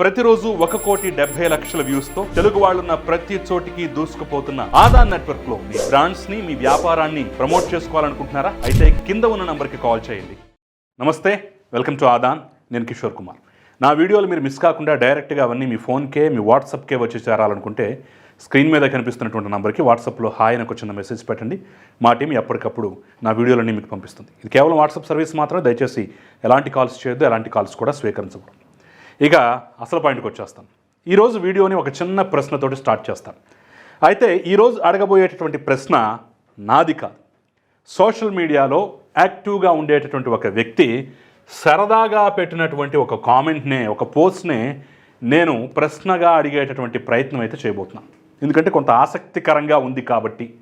ప్రతిరోజు ఒక కోటి డెబ్బై లక్షల వ్యూస్తో తెలుగు వాళ్ళున్న ప్రతి చోటికి దూసుకుపోతున్న ఆదాన్ నెట్వర్క్లో మీ బ్రాండ్స్ని మీ వ్యాపారాన్ని ప్రమోట్ చేసుకోవాలనుకుంటున్నారా? అయితే కింద ఉన్న నంబర్కి కాల్ చేయండి. నమస్తే వెల్కమ్ టు ఆదాన్. నేను కిషోర్ కుమార్. నా వీడియోలు మీరు మిస్ కాకుండా డైరెక్ట్గా అవన్నీ మీ ఫోన్కే మీ వాట్సాప్కే వచ్చి చేరాలనుకుంటే స్క్రీన్ మీద కనిపిస్తున్నటువంటి నంబర్కి వాట్సాప్లో హాయ్ అని ఒక చిన్న మెసేజ్ పెట్టండి. మా టీం ఎప్పటికప్పుడు నా వీడియోలన్నీ మీకు పంపిస్తుంది. ఇది కేవలం వాట్సాప్ సర్వీస్ మాత్రమే దయచేసి ఎలాంటి కాల్స్ చేయొద్దు ఎలాంటి కాల్స్ కూడా స్వీకరించకూడదు. ఇక అసలు పాయింట్కి వచ్చేస్తాను. ఈరోజు వీడియోని ఒక చిన్న ప్రశ్నతోటి స్టార్ట్ చేస్తాను. అయితే ఈరోజు అడగబోయేటటువంటి ప్రశ్న నాది కాదు. సోషల్ మీడియాలో యాక్టివ్గా ఉండేటటువంటి ఒక వ్యక్తి సరదాగా పెట్టినటువంటి ఒక కామెంట్నే ఒక పోస్ట్నే నేను ప్రశ్నగా అడిగేటటువంటి ప్రయత్నం అయితే చేయబోతున్నాను. ఎందుకంటే కొంత ఆసక్తికరంగా ఉంది కాబట్టి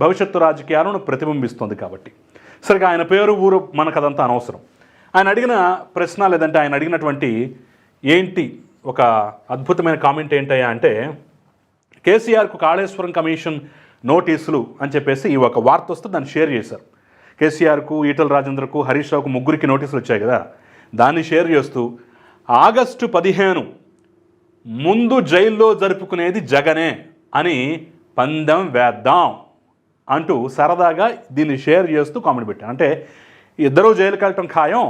భవిష్యత్తు రాజకీయాలను ప్రతిబింబిస్తుంది కాబట్టి. సరిగా ఆయన పేరు ఊరు మనకు అదంతా అనవసరం. ఆయన అడిగిన ప్రశ్న లేదంటే ఆయన అడిగినటువంటి ఏంటి ఒక అద్భుతమైన కామెంట్ ఏంటయ్యా అంటే కేసీఆర్కు కాళేశ్వరం కమిషన్ నోటీసులు అని చెప్పేసి ఈ ఒక వార్త వస్తే దాన్ని షేర్ చేశారు. కేసీఆర్కు ఈటల రాజేంద్రకు హరీష్ రావుకు ముగ్గురికి నోటీసులు వచ్చాయి కదా. దాన్ని షేర్ చేస్తూ ఆగస్టు పదిహేను ముందు జైల్లో జరుపుకునేది జగనే అని పందెం వేద్దాం అంటూ సరదాగా దీన్ని షేర్ చేస్తూ కామెంట్ పెట్టాను అంటే ఇద్దరూ జైలుకి వెళ్ళటం ఖాయం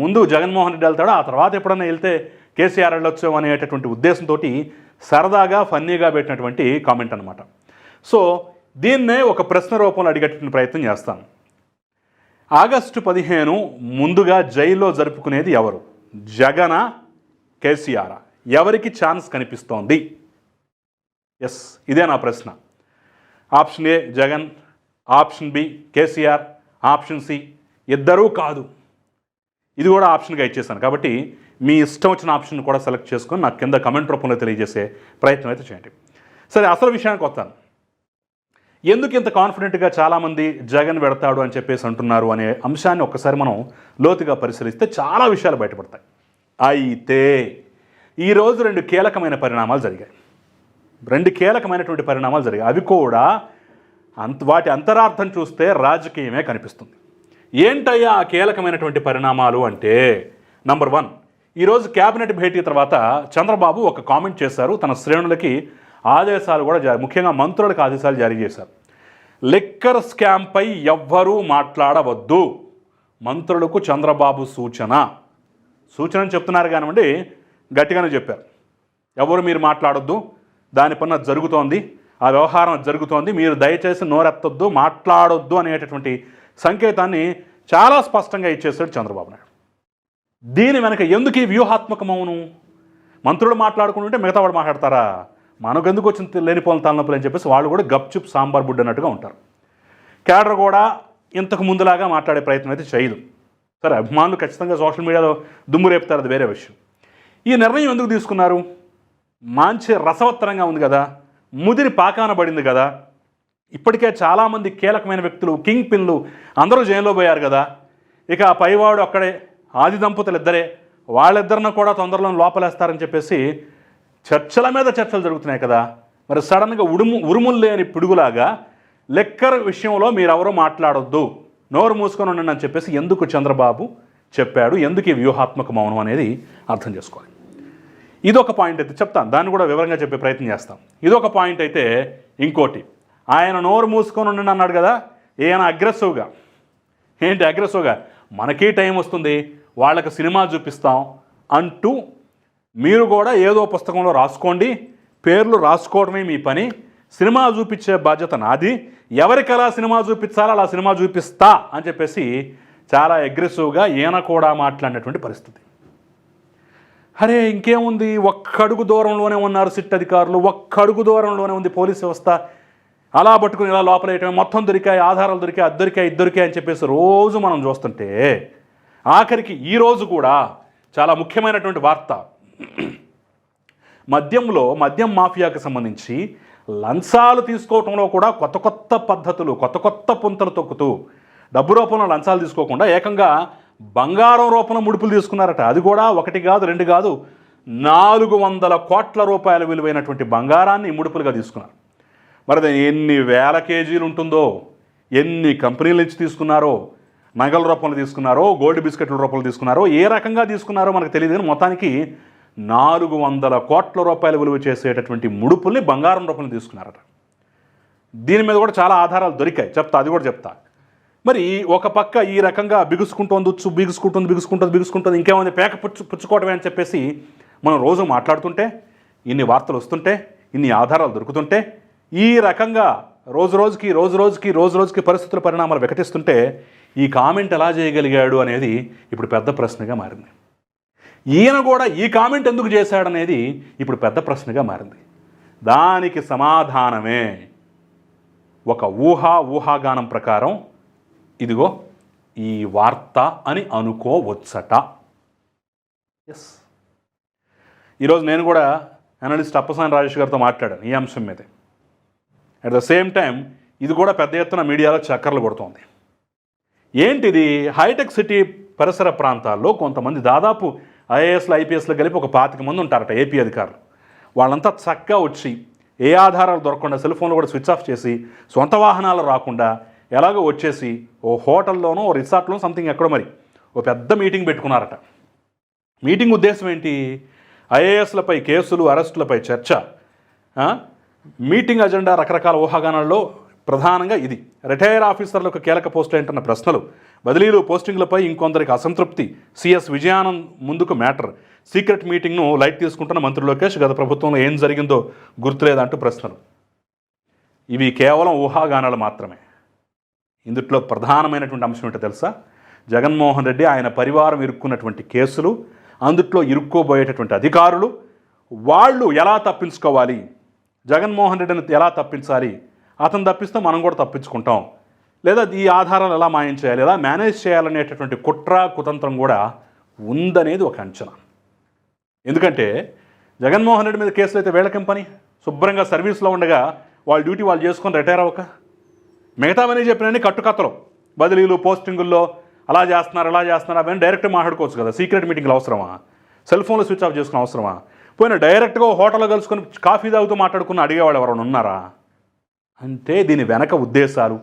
ముందు జగన్మోహన్ రెడ్డి వెళ్తాడు ఆ తర్వాత ఎప్పుడన్నా వెళ్తే కేసీఆర్ వెళ్ళొచ్చు అనేటటువంటి ఉద్దేశంతో సరదాగా ఫన్నీగా పెట్టినటువంటి కామెంట్ అనమాట సో దీన్నే ఒక ప్రశ్న రూపంలో అడిగేటటువంటి ప్రయత్నం చేస్తాను. ఆగస్టు పదిహేను ముందుగా జైల్లో జరుపుకునేది ఎవరు? జగన కేసీఆర్? ఎవరికి ఛాన్స్ కనిపిస్తోంది? ఎస్ ఇదే నా ప్రశ్న. Option A Jagan. Option B KCR. Option C ఇద్దరూ కాదు. ఇది కూడా ఆప్షన్గా ఇచ్చేసాను కాబట్టి మీ ఇష్టం వచ్చిన ఆప్షన్ కూడా సెలెక్ట్ చేసుకొని నాకు కింద కమెంట్ రూపంలో తెలియజేసే ప్రయత్నం అయితే చేయండి. సరే అసలు విషయానికి వస్తాను. ఎందుకు ఇంత కాన్ఫిడెంట్గా చాలామంది జగన్ పెడతాడు అని చెప్పేసి అంటున్నారు అనే అంశాన్ని ఒక్కసారి మనం లోతుగా పరిశీలిస్తే చాలా విషయాలు బయటపడతాయి. అయితే ఈరోజు రెండు కీలకమైన పరిణామాలు జరిగాయి. రెండు కీలకమైనటువంటి పరిణామాలు జరిగాయి. అవి కూడా అంత వాటి అంతరార్థం చూస్తే రాజకీయమే కనిపిస్తుంది. ఏంటయ్యా ఆ కీలకమైనటువంటి పరిణామాలు అంటే నంబర్ వన్ ఈరోజు క్యాబినెట్ భేటీ తర్వాత చంద్రబాబు ఒక కామెంట్ చేశారు. తన శ్రేణులకి ఆదేశాలు కూడా జారీ ముఖ్యంగా మంత్రులకు ఆదేశాలు జారీ చేశారు. లిక్కర్ స్కామ్పై ఎవ్వరూ మాట్లాడవద్దు. మంత్రులకు చంద్రబాబు సూచన. సూచన చెప్తున్నారు కానివ్వండి గట్టిగానే చెప్పారు. ఎవరు మీరు మాట్లాడొద్దు? దాని జరుగుతోంది. ఆ వ్యవహారం జరుగుతోంది. మీరు దయచేసి నోరెత్తొద్దు మాట్లాడొద్దు అనేటటువంటి సంకేతాన్ని చాలా స్పష్టంగా ఇచ్చేసాడు చంద్రబాబు నాయుడు. దీని వెనక ఎందుకు ఈ వ్యూహాత్మకమవును? మంత్రులు మాట్లాడుకుంటుంటే మిగతా వాడు మాట్లాడతారా? మనకు ఎందుకు వచ్చిన లేనిపోయిన తలనొప్పులు అని చెప్పేసి వాళ్ళు కూడా గప్చుప్ సాంబార్ బుడ్ అన్నట్టుగా ఉంటారు. క్యాడర్ కూడా ఇంతకు ముందులాగా మాట్లాడే ప్రయత్నం అయితే చేయదు. సరే అభిమానులు ఖచ్చితంగా సోషల్ మీడియాలో దుమ్ము రేపుతారు అది వేరే విషయం. ఈ నిర్ణయం ఎందుకు తీసుకున్నారు? మంచి రసవత్తరంగా ఉంది కదా ముదిరి పాకాన పడింది కదా ఇప్పటికే చాలామంది కీలకమైన వ్యక్తులు కింగ్ పిన్లు అందరూ జైల్లో పోయారు కదా ఇక ఆ పైవాడు అక్కడే ఆది దంపతులు ఇద్దరే. వాళ్ళిద్దరిని కూడా తొందరలో లోపలేస్తారని చెప్పేసి చర్చల మీద చర్చలు జరుగుతున్నాయి కదా. మరి సడన్గా ఉడుము ఉరుములు లేని పిడుగులాగా లెక్కర్ విషయంలో మీరెవరూ మాట్లాడొద్దు. నోరు మూసుకొని ఉండండి అని చెప్పేసి ఎందుకు చంద్రబాబు చెప్పాడు ఎందుకు ఈ వ్యూహాత్మక మౌనం అనేది అర్థం చేసుకోవాలి. ఇదొక పాయింట్ అయితే చెప్తాను. దాన్ని కూడా వివరంగా చెప్పే ప్రయత్నం చేస్తాం. ఇదొక పాయింట్ అయితే ఇంకోటి. ఆయన నోరు మూసుకొని ఉండండి అన్నాడు కదా ఈయన అగ్రెసివ్గా ఏంటి అగ్రెసివ్గా మనకి టైం వస్తుంది. వాళ్ళకి సినిమా చూపిస్తాం అంటూ మీరు కూడా ఏదో పుస్తకంలో రాసుకోండి పేర్లు రాసుకోవడమే మీ పని సినిమా చూపించే బాధ్యత నాది ఎవరికి ఎలా సినిమా చూపించాలో అలా సినిమా చూపిస్తా అని చెప్పేసి చాలా అగ్రెసివ్గా ఈయన కూడా మాట్లాడినటువంటి పరిస్థితి. అరే ఇంకేముంది? ఒక్కడుగు దూరంలోనే ఉన్నారు సిట్ అధికారులు ఒక్కడుగు దూరంలోనే ఉంది పోలీస్ వ్యవస్థ. అలా పట్టుకుని ఇలా లోపలేయటం మొత్తం దొరికాయి ఆధారాలు దొరికాయి అది దొరికాయి ఇది దొరికాయి అని చెప్పేసి రోజు మనం చూస్తుంటే ఆఖరికి ఈ రోజు కూడా చాలా ముఖ్యమైనటువంటి వార్త. మద్యంలో మద్యం మాఫియాకి సంబంధించి లంచాలు తీసుకోవటంలో కూడా కొత్త కొత్త పద్ధతులు కొత్త కొత్త పుంతలు తొక్కుతూ డబ్బు రూపంలో లంచాలు తీసుకోకుండా ఏకంగా బంగారం రూపంలో ముడుపులు తీసుకున్నారట. అది కూడా ఒకటి కాదు రెండు కాదు నాలుగు వందల కోట్ల రూపాయల విలువైనటువంటి బంగారాన్ని ముడుపులుగా తీసుకున్నారు. మరి అది ఎన్ని వేల కేజీలు ఉంటుందో ఎన్ని కంపెనీల నుంచి తీసుకున్నారో నగల రూపంలో తీసుకున్నారో గోల్డ్ బిస్కెట్ల రూపంలో తీసుకున్నారో ఏ రకంగా తీసుకున్నారో మనకు తెలియదు కానీ మొత్తానికి నాలుగు వందల కోట్ల రూపాయల విలువ చేసేటటువంటి ముడుపుల్ని బంగారం రూపంలో తీసుకున్నారట. దీని మీద కూడా చాలా ఆధారాలు దొరికాయి. చెప్తా అది కూడా చెప్తా. మరి ఒక పక్క ఈ రకంగా బిగుసుకుంటోంది ఉచ్చు బిగుసుకుంటుంది బిగుసుకుంటుంది బిగుసుకుంటుంది ఇంకేమైంది పేక పుచ్చు పుచ్చుకోవటమే అని చెప్పేసి మనం రోజు మాట్లాడుతుంటే ఇన్ని వార్తలు వస్తుంటే ఇన్ని ఆధారాలు దొరుకుతుంటే ఈ రకంగా రోజు రోజుకి రోజు రోజుకి రోజు రోజుకి పరిస్థితుల పరిణామాలు వికటిస్తుంటే ఈ కామెంట్ ఎలా చేయగలిగాడు అనేది ఇప్పుడు పెద్ద ప్రశ్నగా మారింది. ఈయన కూడా ఈ కామెంట్ ఎందుకు చేశాడనేది ఇప్పుడు పెద్ద ప్రశ్నగా మారింది. దానికి సమాధానమే ఒక ఊహా ఊహాగానం ప్రకారం ఇదిగో ఈ వార్త అని అనుకోవచ్చట. ఎస్ ఈరోజు నేను కూడా అనలిస్ట్ అప్పసాని రాజేష్ గారితో మాట్లాడాను ఈ అంశం మీదే. అట్ ద సేమ్ టైం ఇది కూడా పెద్ద ఎత్తున మీడియాలో చక్కర్లు కొడుతోంది. ఏంటిది? హైటెక్ సిటీ పరిసర ప్రాంతాల్లో కొంతమంది దాదాపు ఐఏఎస్లు ఐపీఎస్లు కలిపి ఒక పాతిక మంది ఉంటారట ఏపీ అధికారులు. వాళ్ళంతా చక్కగా వచ్చి ఏ ఆధారాలు దొరకకుండా సెల్ ఫోన్లు కూడా స్విచ్ ఆఫ్ చేసి సొంత వాహనాలు రాకుండా ఎలాగో వచ్చేసి ఓ హోటల్లోనో ఓ రిసార్ట్లోనో సంథింగ్ ఎక్కడో మరి ఓ పెద్ద మీటింగ్ పెట్టుకున్నారట. మీటింగ్ ఉద్దేశం ఏంటి? ఐఏఎస్లపై కేసులు అరెస్టులపై చర్చ మీటింగ్ అజెండా రకరకాల ఊహాగానాల్లో ప్రధానంగా ఇది. రిటైర్ ఆఫీసర్లకు కీలక పోస్టులు ఏంటన్న ప్రశ్నలు. బదిలీలు పోస్టింగ్లపై ఇంకొందరికి అసంతృప్తి. సిఎస్ విజయానంద్ ముందుకు మ్యాటర్. సీక్రెట్ మీటింగ్ను లైట్ తీసుకుంటున్న మంత్రి లోకేష్ గత ప్రభుత్వంలో ఏం జరిగిందో గుర్తులేదంటూ ప్రశ్నలు. ఇవి కేవలం ఊహాగానాలు మాత్రమే. ఇందుట్లో ప్రధానమైనటువంటి అంశం ఏంటో తెలుసా? జగన్మోహన్ రెడ్డి ఆయన పరివారం ఇరుక్కున్నటువంటి కేసులు అందుట్లో ఇరుక్కోబోయేటటువంటి అధికారులు వాళ్ళు ఎలా తప్పించుకోవాలి? జగన్మోహన్ రెడ్డిని ఎలా తప్పించాలి? అతను తప్పిస్తే మనం కూడా తప్పించుకుంటాం. లేదా ఈ ఆధారాలు ఎలా మాయం చేయాలి ఎలా మేనేజ్ చేయాలనేటటువంటి కుట్ర కుతంత్రం కూడా ఉందనేది ఒక అంచనా. ఎందుకంటే జగన్మోహన్ రెడ్డి మీద కేసులు అయితే వీళ్ళకేం పని? శుభ్రంగా సర్వీస్లో ఉండగా వాళ్ళ డ్యూటీ వాళ్ళు చేసుకొని రిటైర్ అవ్వక? మిగతావన్నీ చెప్పినవన్నీ కట్టుకత్తలు బదిలీలు పోస్టింగుల్లో అలా చేస్తున్నారు అలా చేస్తున్నారు అవన్నీ డైరెక్ట్ మాట్లాడుకోవచ్చు కదా. సీక్రెట్ మీటింగ్లు అవసరమా? సెల్ ఫోన్లో స్విచ్ ఆఫ్ చేసుకుని అవసరమా? పోయిన డైరెక్ట్గా హోటల్లో కలుసుకొని కాఫీ తాగుతూ మాట్లాడుకుని అడిగేవాళ్ళు ఎవరైనా ఉన్నారా? అంటే దీని వెనక ఉద్దేశాలు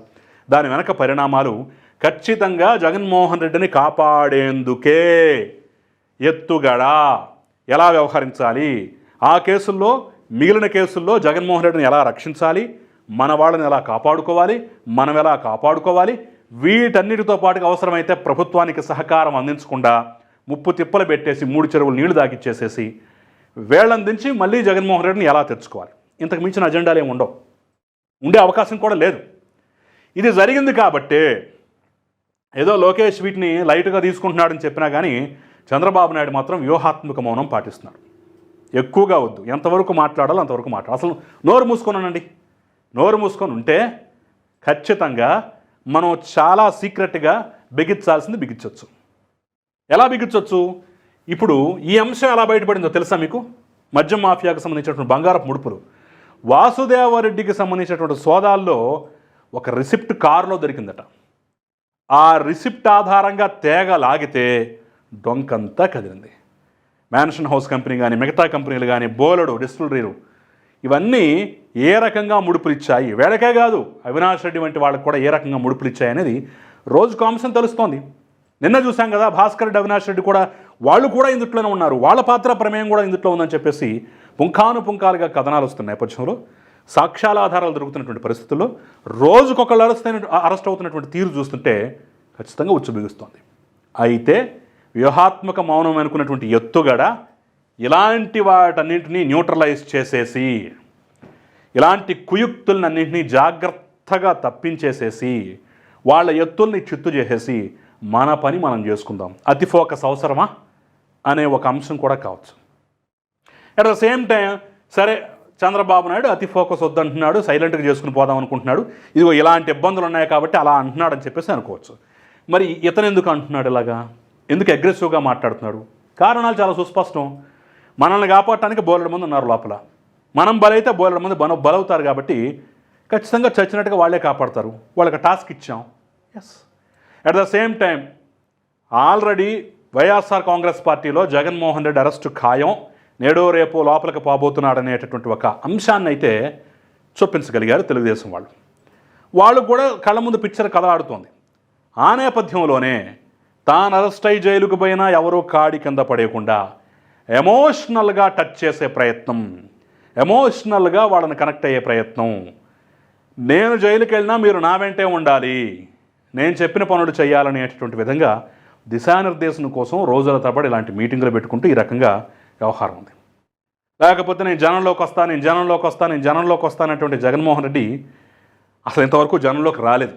దాని వెనక పరిణామాలు ఖచ్చితంగా జగన్మోహన్ రెడ్డిని కాపాడేందుకే ఎత్తుగడ. ఎలా వ్యవహరించాలి? ఆ కేసుల్లో మిగిలిన కేసుల్లో జగన్మోహన్ రెడ్డిని ఎలా రక్షించాలి? మన వాళ్ళని ఎలా కాపాడుకోవాలి? మనం ఎలా కాపాడుకోవాలి? వీటన్నిటితో పాటుగా అవసరమైతే ప్రభుత్వానికి సహకారం అందించకుండా ముప్పు తిప్పలు పెట్టేసి మూడు చెరువులు నీళ్ళు దాకిచ్చేసేసి వేళ్ళందించి మళ్ళీ జగన్మోహన్ రెడ్డిని ఎలా తెచ్చుకోవాలి? ఇంతకు మించిన అజెండాలు ఏమి ఉండవు. ఉండే అవకాశం కూడా లేదు. ఇది జరిగింది కాబట్టే ఏదో లోకేష్ వీటిని లైట్గా తీసుకుంటున్నాడని చెప్పినా కానీ చంద్రబాబు నాయుడు మాత్రం వ్యూహాత్మక మౌనం పాటిస్తున్నాడు. ఎక్కువగా వద్దు. ఎంతవరకు మాట్లాడాలో అంతవరకు మాట్లాడాలి అసలు నోరు మూసుకొనండి. నోరు మూసుకొని ఉంటే ఖచ్చితంగా మనం చాలా సీక్రెట్గా బిగించాల్సింది బిగించవచ్చు ఎలా బిగించవచ్చు ఇప్పుడు ఈ అంశం ఎలా బయటపడిందో తెలుసా మీకు? మద్యం మాఫియాకు సంబంధించినటువంటి బంగారపు ముడుపులు. వాసుదేవరెడ్డికి సంబంధించినటువంటి సోదాల్లో ఒక రిసిప్ట్ కారులో దొరికిందట. ఆ రిసిప్ట్ ఆధారంగా తేగ లాగితే డొంకంతా కదిలింది. మ్యాన్షన్ హౌస్ కంపెనీ కానీ మిగతా కంపెనీలు కానీ బోలెడు డిస్టిలరీలు ఇవన్నీ ఏ రకంగా ముడుపులిచ్చాయి? వేళకే వేడకే కాదు అవినాష్ రెడ్డి వంటి వాళ్ళకి కూడా ఏ రకంగా ముడుపులిచ్చాయి అనేది రోజుకు అంశం తెలుస్తోంది. నిన్న చూసాం కదా భాస్కర్ రెడ్డి అవినాష్ రెడ్డి కూడా వాళ్ళు కూడా ఇందుట్లోనే ఉన్నారు. వాళ్ళ పాత్ర ప్రమేయం కూడా ఇందుట్లో ఉందని చెప్పేసి పుంఖాను పుంఖాలుగా కథనాలు వస్తున్న నేపథ్యంలో సాక్ష్యాల ఆధారాలు దొరుకుతున్నటువంటి పరిస్థితుల్లో రోజుకొకళ్ళు అరెస్ట్ అయిన అరెస్ట్ అవుతున్నటువంటి తీరు చూస్తుంటే ఖచ్చితంగా ఉచ్చు బిగుస్తోంది అయితే వ్యూహాత్మక మౌనం అనుకున్నటువంటి ఎత్తుగడ ఇలాంటి వాటన్నింటినీ న్యూట్రలైజ్ చేసేసి ఇలాంటి కుయుక్తులన్నింటినీ జాగ్రత్తగా తప్పించేసేసి వాళ్ళ ఎత్తుల్ని చిత్తు చేసేసి మన పని మనం చేసుకుందాం. అతి ఫోకస్ అవసరమా? అనే ఒక అంశం కూడా కావచ్చు. అట్ ద సేమ్ టైం సరే చంద్రబాబు నాయుడు అతి ఫోకస్ వద్దంటున్నాడు సైలెంట్గా చేసుకుని పోదాం అనుకుంటున్నాడు. ఇదిగో ఇలాంటి ఇబ్బందులు ఉన్నాయి కాబట్టి అలా అంటున్నాడు అని చెప్పేసి అనుకోవచ్చు. మరి ఇతను ఎందుకు అంటున్నాడు ఇలాగా? ఎందుకు అగ్రెసివ్గా మాట్లాడుతున్నాడు? కారణాలు చాలా సుస్పష్టం. మనల్ని కాపాడటానికి బోలెడు మంది ఉన్నారు లోపల. మనం బలైతే బోలెడు మంది బల బలవుతారు కాబట్టి ఖచ్చితంగా చచ్చినట్టుగా వాళ్ళే కాపాడతారు. వాళ్ళకి టాస్క్ ఇచ్చాం. Yes at the same time already YSR Congress పార్టీలో జగన్మోహన్ రెడ్డి అరెస్టు ఖాయం. నేడో రేపు లోపలికి పోబోతున్నాడనేటటువంటి ఒక అంశాన్ని అయితే చూపించగలిగారు తెలుగుదేశం వాళ్ళు. వాళ్ళు కూడా కళ్ళ ముందు పిక్చర్ కదలాడుతోంది. ఆ నేపథ్యంలోనే తాను అరెస్ట్ అయి జైలుకు పోయినా ఎవరూ కాడి కింద పడేయకుండా ఎమోషనల్గా టచ్ చేసే ప్రయత్నం ఎమోషనల్గా వాళ్ళని కనెక్ట్ అయ్యే ప్రయత్నం. నేను జైలుకి వెళ్ళినా మీరు నా వెంటే ఉండాలి నేను చెప్పిన పనులు చేయాలనేటటువంటి విధంగా దిశానిర్దేశం కోసం రోజుల తరబడి ఇలాంటి మీటింగులు పెట్టుకుంటూ ఈ రకంగా వ్యవహారం ఉంది. లేకపోతే నేను జనంలోకి వస్తాను నేను జనంలోకి వస్తాను నేను జనంలోకి వస్తానటువంటి జగన్మోహన్ రెడ్డి అసలు ఇంతవరకు జనంలోకి రాలేదు.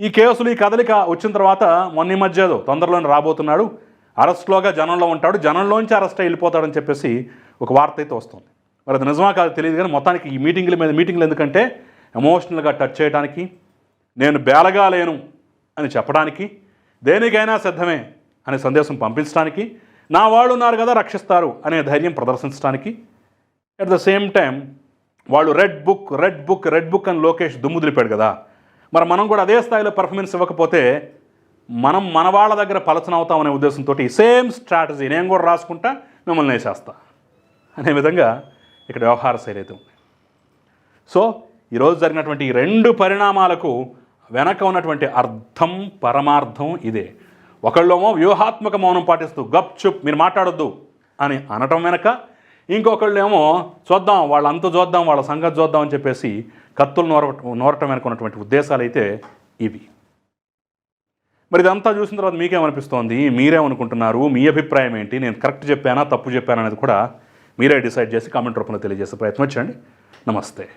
ఈ కేసులు ఈ కదలిక వచ్చిన తర్వాత మొన్న ఈ మధ్య ఏదో తొందరలోనే రాబోతున్నాడు. అరెస్ట్లోగా జనంలో ఉంటాడు. జనంలోంచి అరెస్ట్ వెళ్ళిపోతాడని చెప్పేసి ఒక వార్త అయితే వస్తుంది. మరి అది నిజమా కాదు తెలియదు కానీ మొత్తానికి ఈ మీటింగ్ల మీద మీటింగ్లు ఎందుకంటే ఎమోషనల్గా టచ్ చేయడానికి నేను బేలగా లేను అని చెప్పడానికి దేనికైనా సిద్ధమే అనే సందేశం పంపించడానికి నా వాళ్ళు ఉన్నారు కదా రక్షిస్తారు అనే ధైర్యం ప్రదర్శించడానికి అట్ ద సేమ్ టైం వాళ్ళు red book red book red book అని లోకేష్ దుమ్ముదిలిపాడు కదా. మరి మనం కూడా అదే స్థాయిలో పర్ఫార్మెన్స్ ఇవ్వకపోతే మనం మన వాళ్ళ దగ్గర పలచన అవుతామనే అనే ఉద్దేశంతో సేమ్ స్ట్రాటజీ నేను కూడా రాసుకుంటా మిమ్మల్ని వేసేస్తా అనే విధంగా ఇక్కడ వ్యవహార శైలి అయితే ఉంది. సో ఈరోజు జరిగినటువంటి ఈ రెండు పరిణామాలకు వెనక ఉన్నటువంటి అర్థం పరమార్థం ఇదే. ఒకళ్ళేమో వ్యూహాత్మక మౌనం పాటిస్తూ గప్ చుప్ మీరు మాట్లాడొద్దు అని అనటం వెనక ఇంకొకళ్ళేమో చూద్దాం వాళ్ళంత చూద్దాం వాళ్ళ సంగతి చూద్దాం అని చెప్పేసి కత్తులు నోర నోరటం వెనక ఉన్నటువంటి ఉద్దేశాలు అయితే ఇవి. మరి ఇదంతా చూసిన తర్వాత మీకేమనిపిస్తోంది? మీరేమనుకుంటున్నారు మీ అభిప్రాయం ఏంటి? నేను కరెక్ట్ చెప్పానా? తప్పు చెప్పానా అనేది కూడా మీరే డిసైడ్ చేసి కామెంట్ రూపంలో తెలియజేసే ప్రయత్నం చేయండి. నమస్తే.